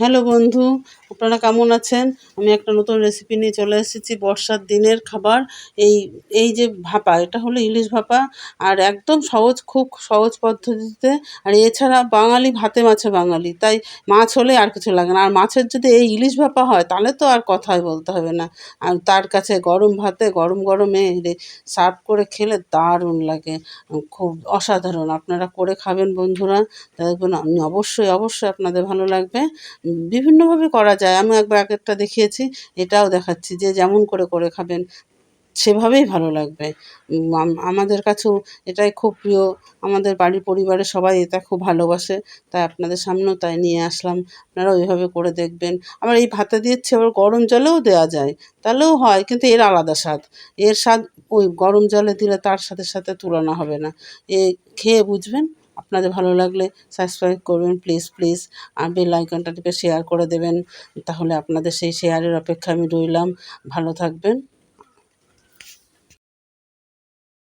Hello বন্ধু, আপনারা কেমন আছেন? আমি একটা নতুন রেসিপি নিয়ে চলে এসেছি, বর্ষার দিনের খাবার। এই এই যে ভাপা, এটা হলো ইলিশ ভাপা, আর একদম সহজ, খুব সহজ পদ্ধতিতে। আর এছাড়া বাঙালি ভাতে মাছে বাঙালি, তাই মাছ হলে আর কিছু লাগে না। আর মাছের যদি এই ইলিশ ভাপা হয়, তাহলে তো আর কথাই বলতে হবে না। আর তার কাছে গরম ভাতে, গরম গরমে সার্ভ করে খেলে দারুণ লাগে। খুব অসাধারণ, আপনারা করে খাবেন বন্ধুরা। দেখবেন আমি অবশ্যই অবশ্যই আপনাদের ভালো লাগবে। বিভিন্নভাবে করা যায়। আমি একবার এক একটা দেখিয়েছি, এটাও দেখাচ্ছি যে যেমন করে করে খাবেন, সেভাবেই ভালো লাগবে। আমাদের কাছেও এটাই খুব প্রিয়। আমাদের বাড়ির পরিবারের সবাই এটা খুব ভালোবাসে, তাই আপনাদের সামনেও তাই নিয়ে আসলাম। আপনারা ওইভাবে করে দেখবেন। আবার এই ভাতে দিচ্ছি, আবার গরম জলেও দেওয়া যায়। তাহলেও হয়, কিন্তু এর আলাদা স্বাদ। এর স্বাদ ওই গরম জলে দিলে তার সাথে সাথে তুলনা হবে না। এ, খেয়ে বুঝবেন? আপনাদের ভালো লাগলে সাবস্ক্রাইব করবেন প্লিজ প্লিজ আর বেল আইকনটা টিপে শেয়ার করে দেবেন। তাহলে আপনাদের সেই শেয়ারের অপেক্ষা আমি রইলাম। ভালো থাকবেন।